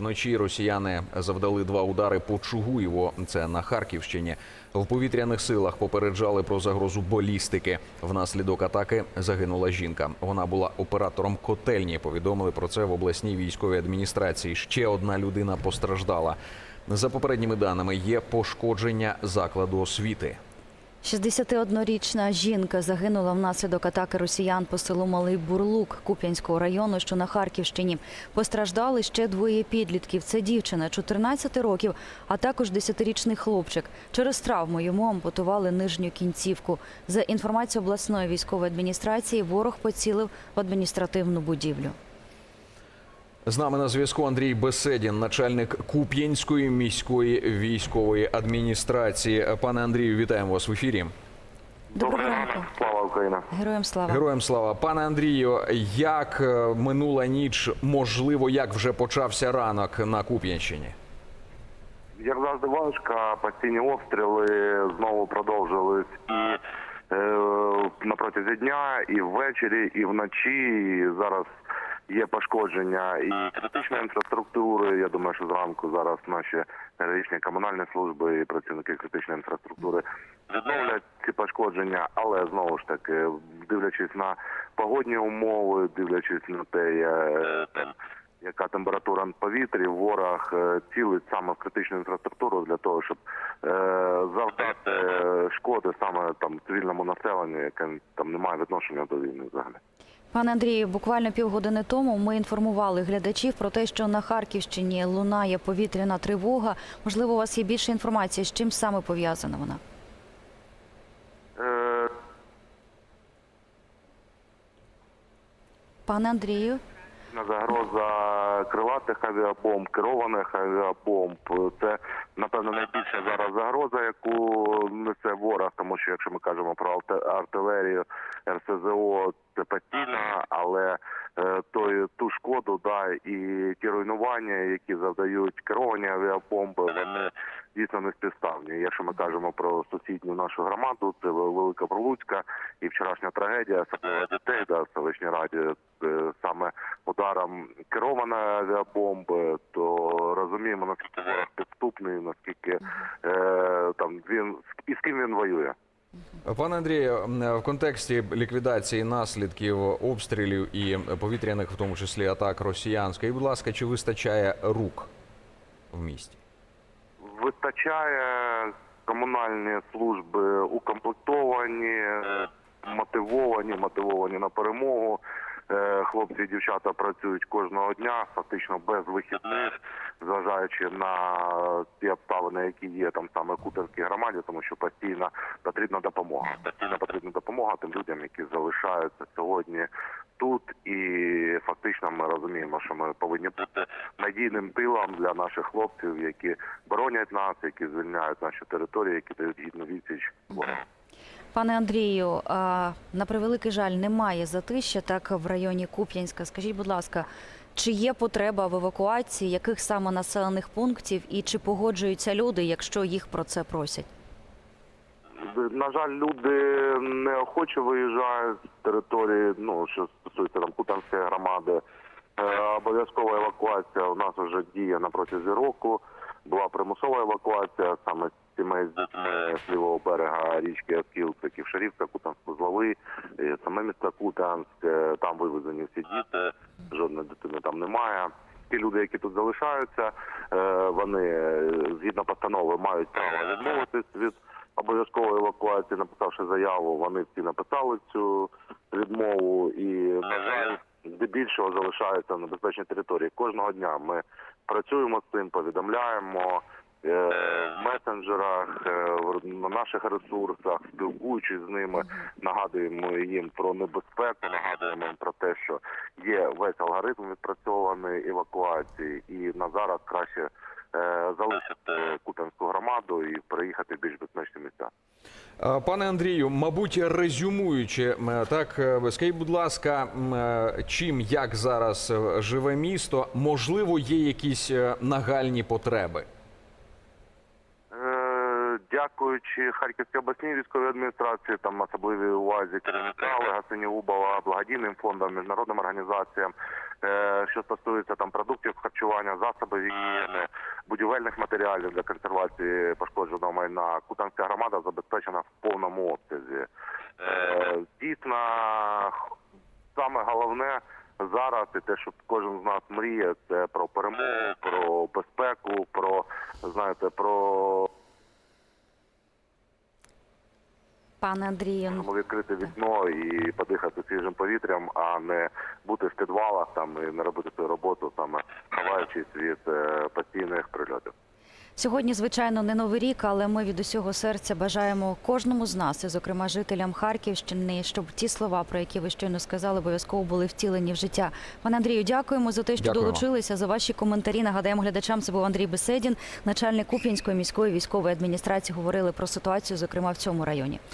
Вночі росіяни завдали два удари по Чугуєво. Це на Харківщині. В повітряних силах попереджали про загрозу балістики. Внаслідок атаки загинула жінка. Вона була оператором котельні. Повідомили про це в обласній військовій адміністрації. Ще одна людина постраждала. За попередніми даними є пошкодження закладу освіти. 61-річна жінка загинула внаслідок атаки росіян по селу Малий Бурлук Куп'янського району, що на Харківщині. Постраждали ще двоє підлітків. Це дівчина 14 років, а також 10-річний хлопчик. Через травму йому ампутували нижню кінцівку. За інформацією обласної військової адміністрації, ворог поцілив в адміністративну будівлю. З нами на зв'язку Андрій Беседін, начальник Куп'янської міської військової адміністрації. Пане Андрію, вітаємо вас в ефірі. Доброго ранку. Слава Україна. Героям слава. Героям слава. Пане Андрію, як е, минула ніч, можливо, як вже почався ранок на Куп'янщині? Як завжди важко, постійні обстріли знову продовжились і е, на протязі дня, і ввечері, і вночі. І зараз є пошкодження і критичної інфраструктури. Я думаю, що зранку зараз наші енергетичні комунальні служби і працівники критичної інфраструктури відновлять ці пошкодження, але знову ж таки, дивлячись на погодні умови, дивлячись на те, яка температура в повітрі, ворог е, цілить саме в критичну інфраструктуру для того, щоб е, завдати саме там цивільному населенню, яке там не має відношення до війни взагалі. Пане Андрію, буквально півгодини тому ми інформували глядачів про те, що на Харківщині лунає повітряна тривога. Можливо, у вас є більше інформації, з чим саме пов'язана вона? Е, Пане Андрію, на загроза крилатих авіабомб, керованих авіабомб. Це напевно найбільша зараз загроза, яку несе ворог, тому що якщо ми кажемо про артилерію, РСЗО, це постійно, але той, ту шкоду, да, і ті руйнування, які завдають керовані авіабомби, вони дійсно не співставні. Якщо ми кажемо про сусідню нашу громаду, це Велика Пролуцька і вчорашня трагедія, особливо дітей, да, в селищній раді е, саме ударом керованої авіабомби, то розуміємо наскільки ворог підступний, наскільки е, там він і з ким він воює. Пане Андрію, в контексті ліквідації наслідків обстрілів і повітряних, в тому числі атак росіян, скажіть, будь ласка, чи вистачає рук в місті? Вистачає комунальні служби укомплектовані, мотивовані, мотивовані на перемогу. Е, Хлопці і дівчата працюють кожного дня, фактично без вихідних, зважаючи на ті обставини, які є там саме в Кутерській громаді, тому що постійно потрібна допомога. Постійно потрібна допомога тим людям, які залишаються сьогодні тут. І фактично ми розуміємо, що ми повинні бути надійним тилом для наших хлопців, які боронять нас, які звільняють наші території, які дають гідну відсіч пане Андрію, на превеликий жаль, немає затища так в районі Куп'янська. Скажіть, будь ласка, чи є потреба в евакуації яких саме населених пунктів і чи погоджуються люди, якщо їх про це просять? На жаль, люди неохоче виїжджають з території, ну що стосується там Кутанської громади. Е, Обов'язкова евакуація у нас вже діє на протязі року. Була примусова евакуація саме сімей з дітьми з лівого берега річки Оскіл, це Ківшарівка, Кутанськ-Узловий, е, саме місто Кутанськ. е, Там вивезені всі діти, жодної дитини там немає. Ті люди, які тут залишаються, е, вони згідно постанови мають право відмовитись від обов'язкової евакуації, написавши заяву, вони всі написали цю відмову і на жаль, здебільшого залишаються на безпечній території. Кожного дня ми працюємо з цим, повідомляємо в месенджерах, е, в- на наших ресурсах, спілкуючись з ними, нагадуємо їм про небезпеку, нагадуємо їм про те, що є весь алгоритм відпрацьований евакуації, і на зараз краще е, залишити Кутанську громаду і переїхати в більш безпечні місця. Е, Пане Андрію, мабуть, резюмуючи, так е, скажіть, будь ласка, е, чим як зараз е, живе місто? Можливо, є якісь е, нагальні потреби? Е, Дякуючи Харківській обласній військовій адміністрації, там особливій увазі керівника Олега Синігубова, благодійним фондам, міжнародним організаціям, Е, Що стосується там продуктів харчування, засобів гігієни, будівельних матеріалів для консервації пошкодженого майна, Кутанська громада забезпечена в повному обсязі. Е, Дійсно, саме головне зараз і те, що кожен з нас мріє, це про перемогу, про безпеку, про знаєте, про Пане Андрію, відкрити вікно і подихати свіжим повітрям, а не бути в підвалах там і не робити свою роботу, саме ховаючись від е, постійних прильотів. Сьогодні, звичайно, не новий рік, але ми від усього серця бажаємо кожному з нас, і, зокрема жителям Харківщини, щоб ті слова, про які ви щойно сказали, обов'язково були втілені в життя. Пане Андрію, дякуємо за те, що Дякуємо. долучилися за ваші коментарі. Нагадаємо глядачам, це був Андрій Беседін, начальник Куп'янської міської військової адміністрації. Говорили про ситуацію, зокрема в цьому районі.